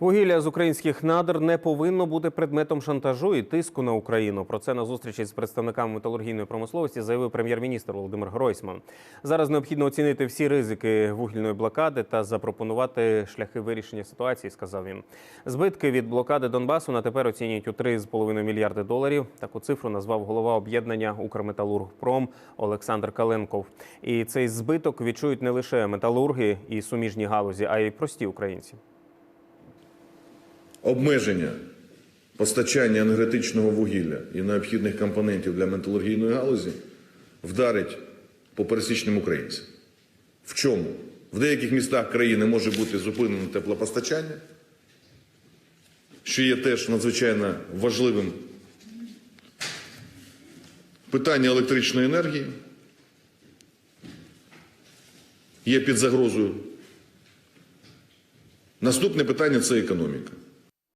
Вугілля з українських надр не повинно бути предметом шантажу і тиску на Україну. Про це на зустрічі з представниками металургійної промисловості заявив прем'єр-міністр Володимир Гройсман. Зараз необхідно оцінити всі ризики вугільної блокади та запропонувати шляхи вирішення ситуації, сказав він. Збитки від блокади Донбасу на тепер оцінюють у 3,5 мільярди доларів. Таку цифру назвав голова об'єднання Укрметалургпром Олександр Каленков. І цей збиток відчують не лише металурги і суміжні галузі, а й прості українці. Обмеження постачання енергетичного вугілля і необхідних компонентів для металургійної галузі вдарить по пересічним українцям. В чому? В деяких містах країни може бути зупинено теплопостачання, що є теж надзвичайно важливим. Питання електричної енергії є під загрозою. Наступне питання це економіка.